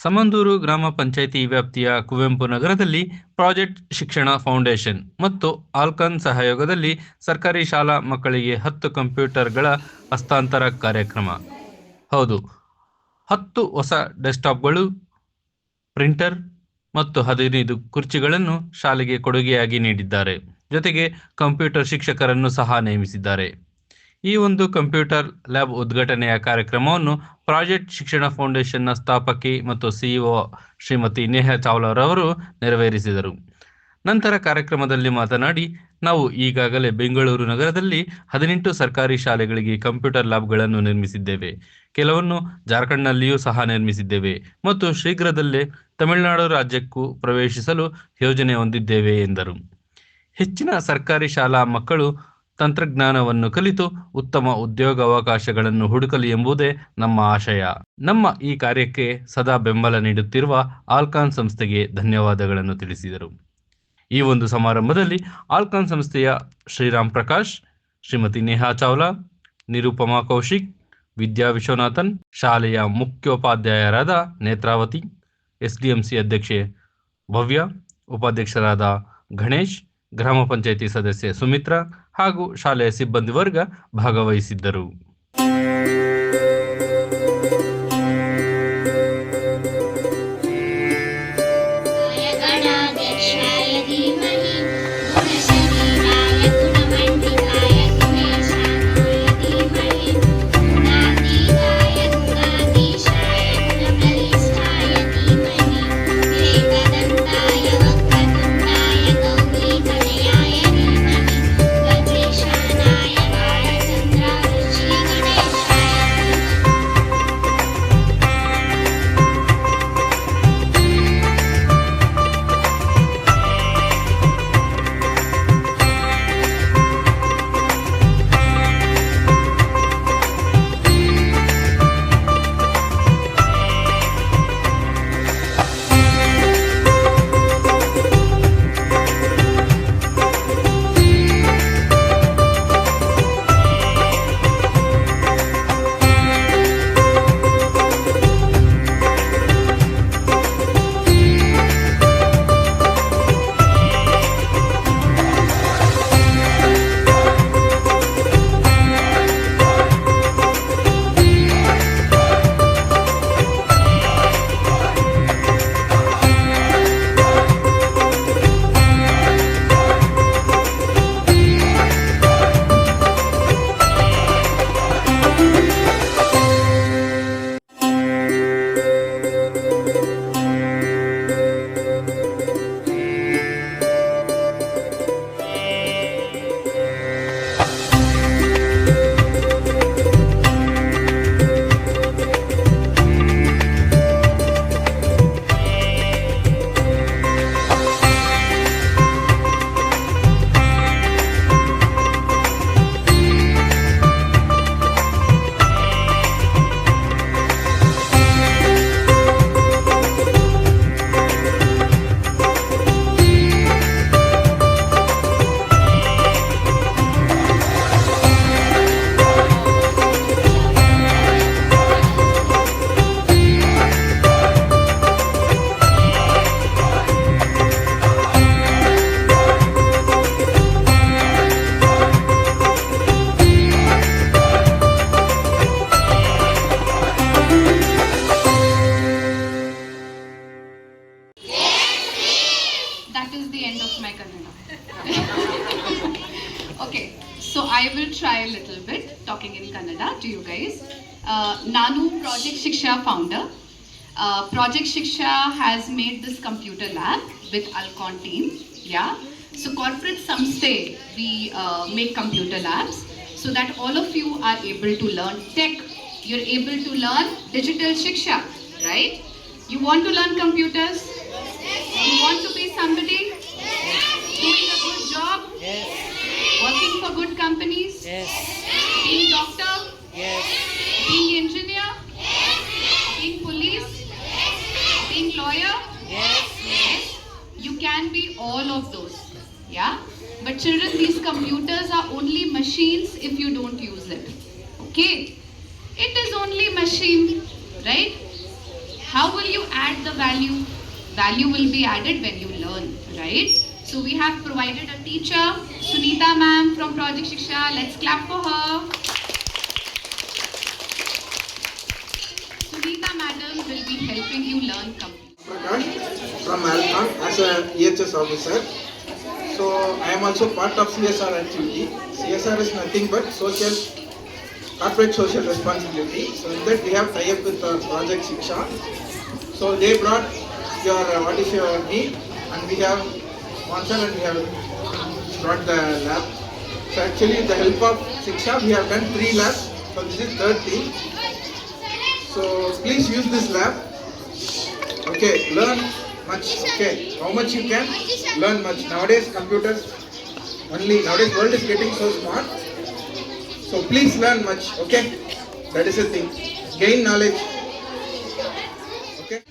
ಸಮಂದೂರು ಗ್ರಾಮ ಪಂಚಾಯಿತಿ ವ್ಯಾಪ್ತಿಯ ಕುವೆಂಪು ನಗರದಲ್ಲಿ ಪ್ರಾಜೆಕ್ಟ್ ಶಿಕ್ಷಣ ಫೌಂಡೇಶನ್ ಮತ್ತು ಆಲ್ಕನ್ ಸಹಯೋಗದಲ್ಲಿ ಸರ್ಕಾರಿ ಶಾಲಾ ಮಕ್ಕಳಿಗೆ ಹತ್ತು ಕಂಪ್ಯೂಟರ್ಗಳ ಹಸ್ತಾಂತರ ಕಾರ್ಯಕ್ರಮ. ಹೌದು, ಹತ್ತು ಹೊಸ ಡೆಸ್ಕ್ಟಾಪ್ಗಳು, ಪ್ರಿಂಟರ್ ಮತ್ತು ಹದಿನೈದು ಕುರ್ಚಿಗಳನ್ನು ಶಾಲೆಗೆ ಕೊಡುಗೆಯಾಗಿ ನೀಡಿದ್ದಾರೆ. ಜೊತೆಗೆ ಕಂಪ್ಯೂಟರ್ ಶಿಕ್ಷಕರನ್ನು ಸಹ ನೇಮಿಸಿದ್ದಾರೆ. ಈ ಒಂದು ಕಂಪ್ಯೂಟರ್ ಲ್ಯಾಬ್ ಉದ್ಘಾಟನೆಯ ಕಾರ್ಯಕ್ರಮವನ್ನು ಪ್ರಾಜೆಕ್ಟ್ ಶಿಕ್ಷಣ ಫೌಂಡೇಶನ್ನ ಸ್ಥಾಪಕಿ ಮತ್ತು ಸಿಇಒ ಶ್ರೀಮತಿ ನೇಹಾ ಚಾವ್ಲಾರವರು ನೆರವೇರಿಸಿದರು. ನಂತರ ಕಾರ್ಯಕ್ರಮದಲ್ಲಿ ಮಾತನಾಡಿ, ನಾವು ಈಗಾಗಲೇ ಬೆಂಗಳೂರು ನಗರದಲ್ಲಿ ಹದಿನೆಂಟು ಸರ್ಕಾರಿ ಶಾಲೆಗಳಿಗೆ ಕಂಪ್ಯೂಟರ್ ಲ್ಯಾಬ್ಗಳನ್ನು ನಿರ್ಮಿಸಿದ್ದೇವೆ. ಕೆಲವನ್ನು ಜಾರ್ಖಂಡ್ನಲ್ಲಿಯೂ ಸಹ ನಿರ್ಮಿಸಿದ್ದೇವೆ ಮತ್ತು ಶೀಘ್ರದಲ್ಲೇ ತಮಿಳುನಾಡು ರಾಜ್ಯಕ್ಕೂ ಪ್ರವೇಶಿಸಲು ಯೋಜನೆ ಹೊಂದಿದ್ದೇವೆ ಎಂದರು. ಹೆಚ್ಚಿನ ಸರ್ಕಾರಿ ಶಾಲಾ ಮಕ್ಕಳು ತಂತ್ರಜ್ಞಾನವನ್ನು ಕಲಿತು ಉತ್ತಮ ಉದ್ಯೋಗಾವಕಾಶಗಳನ್ನು ಹುಡುಕಲಿ ಎಂಬುದೇ ನಮ್ಮ ಆಶಯ. ನಮ್ಮ ಈ ಕಾರ್ಯಕ್ಕೆ ಸದಾ ಬೆಂಬಲ ನೀಡುತ್ತಿರುವ ಆಲ್ಕಾನ್ ಸಂಸ್ಥೆಗೆ ಧನ್ಯವಾದಗಳನ್ನು ತಿಳಿಸಿದರು. ಈ ಒಂದು ಸಮಾರಂಭದಲ್ಲಿ ಆಲ್ಕಾನ್ ಸಂಸ್ಥೆಯ ಶ್ರೀರಾಮ್ ಪ್ರಕಾಶ್, ಶ್ರೀಮತಿ ನೇಹಾ ಚಾವ್ಲಾ, ನಿರುಪಮಾ ಕೌಶಿಕ್, ವಿದ್ಯಾ ವಿಶ್ವನಾಥನ್, ಶಾಲೆಯ ಮುಖ್ಯೋಪಾಧ್ಯಾಯರಾದ ನೇತ್ರಾವತಿ, ಎಸ್ಡಿಎಂಸಿ ಅಧ್ಯಕ್ಷೆ ಭವ್ಯ, ಉಪಾಧ್ಯಕ್ಷರಾದ ಗಣೇಶ್ ಗ್ರಾಮ ಪಂಚಾಯಿತಿ ಸದಸ್ಯೆ ಸುಮಿತ್ರಾ ಹಾಗೂ ಶಾಲೆಯ ಸಿಬ್ಬಂದಿ ವರ್ಗ ಭಾಗವಹಿಸಿದ್ದರು. My Kannada. okay, so I will try a little bit talking in Kannada to you guys. Uh, Nanu Project Shiksha founder. Uh, Project Shiksha has made this computer lab with Alcon team. Yeah. So corporate samstay we uh, make computer labs so that all of you are able to learn tech. You're able to learn digital shiksha, right? You want to learn computers? You want to be somebody? Doing a good job? Working for good companies? Yes. Being doctor? Yes. Being engineer? Yes. Being police? Yes. Being lawyer? Yes. Yes. You can be all of those. Yeah? But children, these computers are only machines if you don't use it. Okay? It is only machine, right? How will you add the value? Value will be added when you learn, right? So we have provided a teacher, Sunita ma'am from Project Shiksha. Let's clap for her. Sunita madam will be helping you learn computer. Prakash from Alcon as a EHS officer. So I am also part of CSR activity. CSR is nothing but social, corporate social responsibility. So in that we have tie up with uh, Project Shiksha. So they brought your, uh, what is your need and we have sponsored and we have brought the lab. So actually with the help of Shiksha we have done three labs. So this is third thing. So please use this lab Okay, learn much. Okay, how much you can learn much. Nowadays, computers only nowadays world is getting so smart. So please learn much. Okay, that is the thing. Gain knowledge. Okay.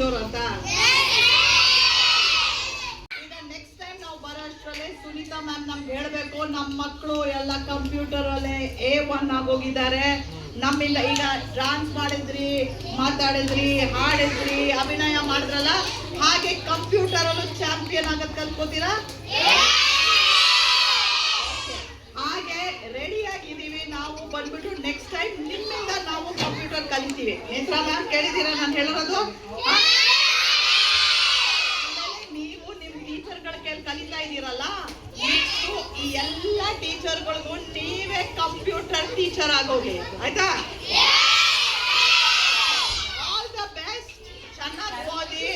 ಜೋರ ಅಂತ? ಈಗ next time ನಾವು ಬರೋ ಅಷ್ಟರಲ್ಲೇ Sunita ma'am ನಮ್ಗೆ ಹೇಳ್ಬೇಕು ನಮ್ಮ ಮಕ್ಕಳು ಎಲ್ಲ ಕಂಪ್ಯೂಟರ್ ಅಲ್ಲೇ ಎ ಒನ್ ಆಗೋಗಿದ್ದಾರೆ. ನಮ್ಮಿಂದ ಈಗ ಡಾನ್ಸ್ ಮಾಡಿದ್ರಿ ಮಾತಾಡಿದ್ರಿ ಹಾಡಿದ್ರಿ ಅಭಿನಯ ಮಾಡಿದ್ರಲ್ಲ ಹಾಗೆ ಕಂಪ್ಯೂಟರ್ ಅಲ್ಲೂ ಚಾಂಪಿಯನ್ ಆಗದ್ ಕಲ್ತ್ಕೋತೀರಾ ಹಾಗೆ ರೆಡಿ ಆಗಿದ್ದೀವಿ ನಾವು ಬಂದ್ಬಿಟ್ಟು ನೆಕ್ಸ್ಟ್ ಟೈಮ್ ನಿಮ್ಮಿಂದ ನಾವು ಕಂಪ್ಯೂಟರ್ ಕಲಿತೀವಿ. ನೇತ್ರ ಮ್ಯಾಮ್ ಕೇಳಿದ್ದೀರಾ? ನಾನು ಹೇಳಿರೋದು ನೀವು ನಿಮ್ ಟೀಚರ್ಗಳ ಕೇಳಿ ಕಲಿತಾ ಇದ್ದೀರಲ್ಲ ಈ ಎಲ್ಲ ಟೀಚರ್ಗಳಿಗೂ ನೀವೇ ಕಂಪ್ಯೂಟರ್ ಟೀಚರ್ ಆಗೋಗಿ. ಆಯ್ತಾ? ಆಲ್ ದ ಬೆಸ್ಟ್ ಚೆನ್ನಾಗಿ ಓದಿ,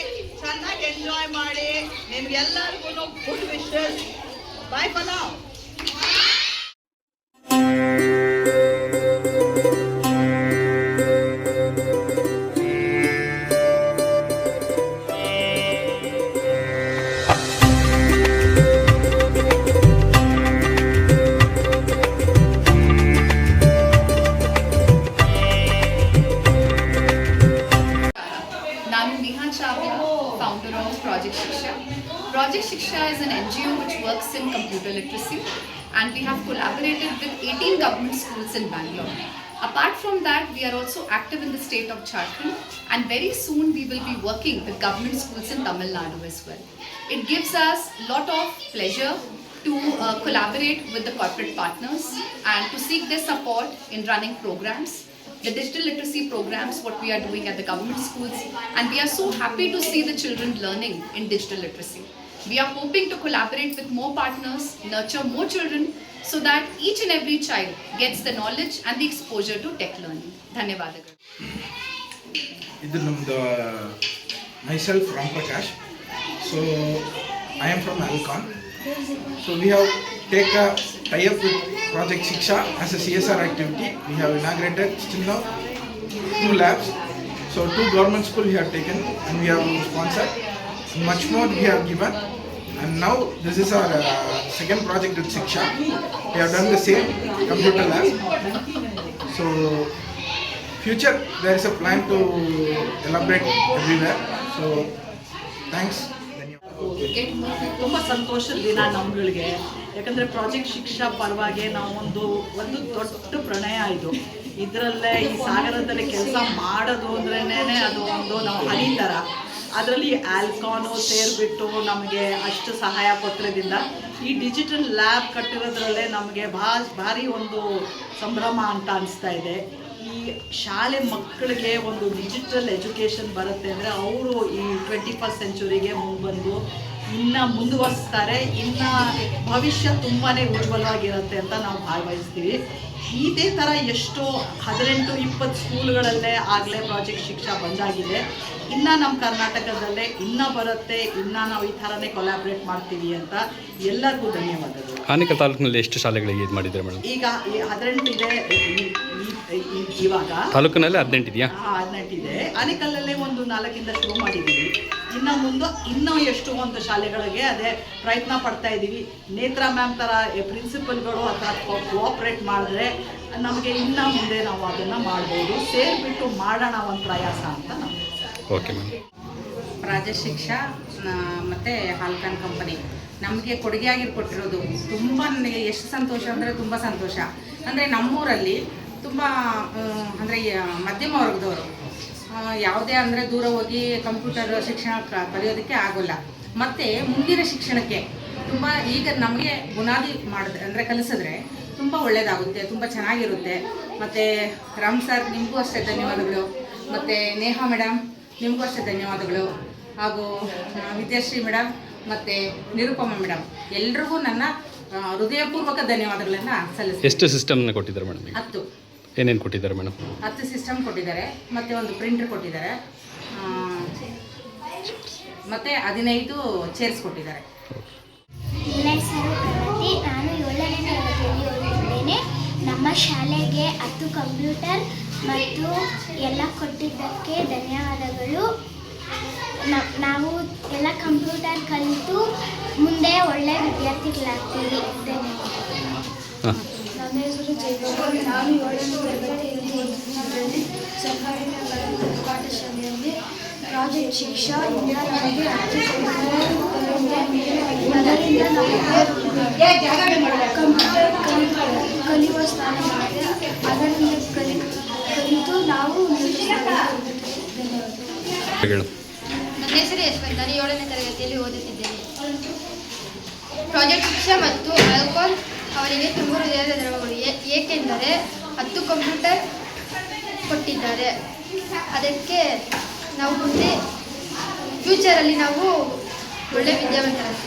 ಚೆನ್ನಾಗಿ ಎಂಜಾಯ್ ಮಾಡಿ. ನಿಮ್ಗೆಲ್ಲರಿಗೂ ಗುಡ್ ವಿಶಸ್ ಬಾಯ್ ಫಲಾವ್ Shiksha is an NGO which works in computer literacy and we have collaborated with 18 government schools in Bangalore. Apart from that, we are also active in the state of Jharkhand and very soon we will be working with government schools in Tamil Nadu as well. It gives us a lot of pleasure to uh, collaborate with the corporate partners and to seek their support in running programs the digital literacy programs, what we are doing at the government schools, and we are so happy to see the children learning in digital literacy. We are hoping to collaborate with more partners, nurture more children, so that each and every child gets the knowledge and the exposure to tech learning. ಧನ್ಯವಾದಗಳು ಇದು ನಮ್ಮದು myself Ram Prakash so I am from Alcon so we have take a tie up with project Shiksha as a C S R activity we have inaugurated still now two labs so two government school we have taken and we have sponsor much more we have given. And now this is our uh, second project with Siksha. We have done the same computer lab. So future there is a plan to elaborate everywhere. So thanks. ತುಂಬ ಸಂತೋಷದ ದಿನ ನಮ್ಗಳಿಗೆ ಯಾಕಂದ್ರೆ project ಶಿಕ್ಷಾ ಪರವಾಗಿ ನಾವು ಒಂದು ಒಂದು ದೊಡ್ಡ ಪ್ರಣಯ ಇದು ಇದರಲ್ಲೇ ಈ ಸಾಗರದಲ್ಲಿ ಕೆಲಸ ಮಾಡೋದು ಅಂದ್ರೇನೆ ಅದು ಒಂದು ನಾವು ಹನಿ ಥರ ಅದರಲ್ಲಿ ಆಲ್ಕಾನು ಸೇರಿಬಿಟ್ಟು ನಮಗೆ ಅಷ್ಟು ಸಹಾಯ ಕೊಟ್ಟಿರೋದ್ರಿಂದ ಈ ಡಿಜಿಟಲ್ ಲ್ಯಾಬ್ ಕಟ್ಟಿರೋದ್ರಲ್ಲೇ ನಮಗೆ ಭಾ ಭಾರಿ ಒಂದು ಸಂಭ್ರಮ ಅಂತ ಅನಿಸ್ತಾ ಇದೆ. ಈ ಶಾಲೆ ಮಕ್ಕಳಿಗೆ ಒಂದು ಡಿಜಿಟಲ್ ಎಜುಕೇಷನ್ ಬರುತ್ತೆ ಅಂದರೆ ಅವರು ಈ ಟ್ವೆಂಟಿ ಫಸ್ಟ್ ಸೆಂಚುರಿಗೆ ಮುಂಬಂದು ಇನ್ನು ಮುಂದುವರಿಸ್ತಾರೆ, ಇನ್ನು ಭವಿಷ್ಯ ತುಂಬಾ ಉಜ್ವಲವಾಗಿರುತ್ತೆ ಅಂತ ನಾವು ಭಾಗವಹಿಸ್ತೀವಿ ಇದೇ ಥರ ಎಷ್ಟೋ ಹದಿನೆಂಟು, ಇಪ್ಪತ್ತು ಸ್ಕೂಲ್ಗಳಲ್ಲೇ ಆಗಲೇ ಪ್ರಾಜೆಕ್ಟ್ ಶಿಕ್ಷಾ ಬಂದಾಗಿದೆ ಇನ್ನು ನಮ್ಮ ಕರ್ನಾಟಕದಲ್ಲೇ ಇನ್ನೂ ಬರುತ್ತೆ ಇನ್ನೂ ನಾವು ಈ ಥರನೇ ಕೊಲಾಬ್ರೇಟ್ ಮಾಡ್ತೀವಿ ಅಂತ ಎಲ್ಲರಿಗೂ ಧನ್ಯವಾದಗಳು. ಆನೇಕಲ್ ತಾಲೂಕಿನಲ್ಲಿ ಎಷ್ಟು ಶಾಲೆಗಳಿಗೆ ಇದು ಮಾಡಿದ್ರೆ ಮೇಡಮ್? ಈಗ ಹದಿನೆಂಟು ಇದೆ ಇವಾಗ. ತಾಲೂಕಿನಲ್ಲಿ ಹದಿನೆಂಟು ಇದೆಯಾ? ಹದಿನೆಂಟಿದೆ ಆನೆಕಲ್ಲಲ್ಲೇ ಒಂದು ನಾಲ್ಕಿಂದ ಶುರು ಮಾಡಿದ್ದೀವಿ. ಇನ್ನು ಮುಂದೆ ಇನ್ನೂ ಎಷ್ಟು ಒಂದು ಶಾಲೆಗಳಿಗೆ ಅದೇ ಪ್ರಯತ್ನ ಪಡ್ತಾ ಇದ್ದೀವಿ. ನೇತ್ರ ಮ್ಯಾಮ್ ಥರ ಪ್ರಿನ್ಸಿಪಲ್ಗಳು ಆ ಥರ ಕೋಆಪ್ರೇಟ್ ಮಾಡಿದ್ರೆ ನಮಗೆ ಇನ್ನೂ ಮುಂದೆ ನಾವು ಅದನ್ನು ಮಾಡ್ಬೋದು. ಸೇರಿಬಿಟ್ಟು ಮಾಡೋಣ ಒಂದು ಪ್ರಯಾಸ ಅಂತ ನಾವು ಓಕೆ ಮ್ಯಾಮ್ ರಾಜಶಿಕ್ಷಾ ಮತ್ತು ಹಾಲ್ಕನ್ ಕಂಪನಿ. ನಮಗೆ ಕೊಡುಗೆಯಾಗಿ ಕೊಟ್ಟಿರೋದು ತುಂಬ ನನಗೆ ಎಷ್ಟು ಸಂತೋಷ ಅಂದರೆ ತುಂಬ ಸಂತೋಷ. ಅಂದರೆ ನಮ್ಮೂರಲ್ಲಿ ತುಂಬ ಅಂದರೆ ಮಧ್ಯಮ ವರ್ಗದವರು. ಯಾವುದೇ ಅಂದರೆ ದೂರ ಹೋಗಿ ಕಂಪ್ಯೂಟರ್ ಶಿಕ್ಷಣ ಕಲಿಯೋದಕ್ಕೆ ಆಗೋಲ್ಲ. ಮತ್ತು ಮುಂದಿನ ಶಿಕ್ಷಣಕ್ಕೆ ತುಂಬ ಈಗ ನಮಗೆ ಬುನಾದಿ ಮಾಡಿದ್ರೆ ಅಂದರೆ ಕಲಿಸಿದ್ರೆ ತುಂಬ ಒಳ್ಳೆಯದಾಗುತ್ತೆ ತುಂಬ ಚೆನ್ನಾಗಿರುತ್ತೆ. ಮತ್ತು ರಾಮ್ ಸರ್, ನಿಮಗೂ ಅಷ್ಟೇ ಧನ್ಯವಾದಗಳು. ಮತ್ತು ನೇಹಾ ಮೇಡಮ್ ನಿಮಗೂ ಅಷ್ಟೇ ಧನ್ಯವಾದಗಳು. ಹಾಗೂ ವಿದ್ಯಾಶ್ರೀ ಮೇಡಮ್ ಮತ್ತು ನಿರುಪಮ ಮೇಡಮ್ ಎಲ್ರಿಗೂ ನನ್ನ ಹೃದಯಪೂರ್ವಕ ಧನ್ಯವಾದಗಳನ್ನು ಸಲ್ಲಿಸ್ತೀನಿ. ಎಷ್ಟು ಸಿಸ್ಟಮ್ನ ಕೊಟ್ಟಿದ್ದಾರೆ ಮೇಡಮ್ ಹತ್ತು. ಏನೇನು ಕೊಟ್ಟಿದ್ದಾರೆ ಮೇಡಮ್? ಹತ್ತು ಸಿಸ್ಟಮ್ ಕೊಟ್ಟಿದ್ದಾರೆ ಮತ್ತು ಒಂದು ಪ್ರಿಂಟರ್ ಕೊಟ್ಟಿದ್ದಾರೆ ಮತ್ತು ಹದಿನೈದು ಚೇರ್ಸ್ ಕೊಟ್ಟಿದ್ದಾರೆ. ನಾನು ಏಳನೇ ತರಗತಿಯಲ್ಲಿ ಓದುತ್ತಿದ್ದೇನೆ ನಮ್ಮ ಶಾಲೆಗೆ ಹತ್ತು ಕಂಪ್ಯೂಟರ್ ಮತ್ತು ಎಲ್ಲ ಕೊಟ್ಟಿದ್ದಕ್ಕೆ ಧನ್ಯವಾದಗಳು. ನಾವು ಎಲ್ಲ ಕಂಪ್ಯೂಟರ್ ಕಲಿತು ಮುಂದೆ ಒಳ್ಳೆಯ ವಿದ್ಯಾರ್ಥಿಗಳಾಗ್ತೀವಿ. ಧನ್ಯವಾದ ನನ್ನ ಹೆಸರು ನಾನು ಏಳನೇ ತರಗತಿಯಲ್ಲಿ ಓದುತ್ತಿದ್ದೇನೆ ಸರ್ಕಾರಿ ನಗರದ ಪಾಠಶಾಲೆಯಲ್ಲಿ ಪ್ರಾಜೆಕ್ಟ್ ಶಿಕ್ಷಾ ಅದರಿಂದ ನಮಗೆ ಕಂಪ್ಯೂಟರ್ ಕಲಿ ಕಲಿಯುವ ಸ್ಥಾನವಾಗಿದೆ ಅದರಿಂದ ಕಲಿ ಕಲಿತು ನಾವು ಉನ್ನತ ಸ್ಥಾನಕ್ಕೆ ಹೋಗುತ್ತೇವೆ. ಧನ್ಯವಾದ ಹೇಳು ನನ್ನ ಹೆಸರು ಯಶವಂತ್. ನಾನು ಏಳನೇ ತರಗತಿಯಲ್ಲಿ ಓದುತ್ತಿದ್ದೇನೆ. ಪ್ರಾಜೆಕ್ಟ್ ಶಿಕ್ಷಾ ಮತ್ತು ಆಲ್ಕೋಲ್ ಅವರಿಗೆ ತುಂಬ ಹೃದಯದ ದ್ರವಗಳು ಏಕೆಂದರೆ ಹತ್ತು ಕಂಪ್ಯೂಟರ್ ಕೊಟ್ಟಿದ್ದಾರೆ. ಅದಕ್ಕೆ ನಾವು ಮುಂದೆ ಫ್ಯೂಚರಲ್ಲಿ ನಾವು ಒಳ್ಳೆ ವಿದ್ಯಾವಂತರಾಗ್ತೀವಿ.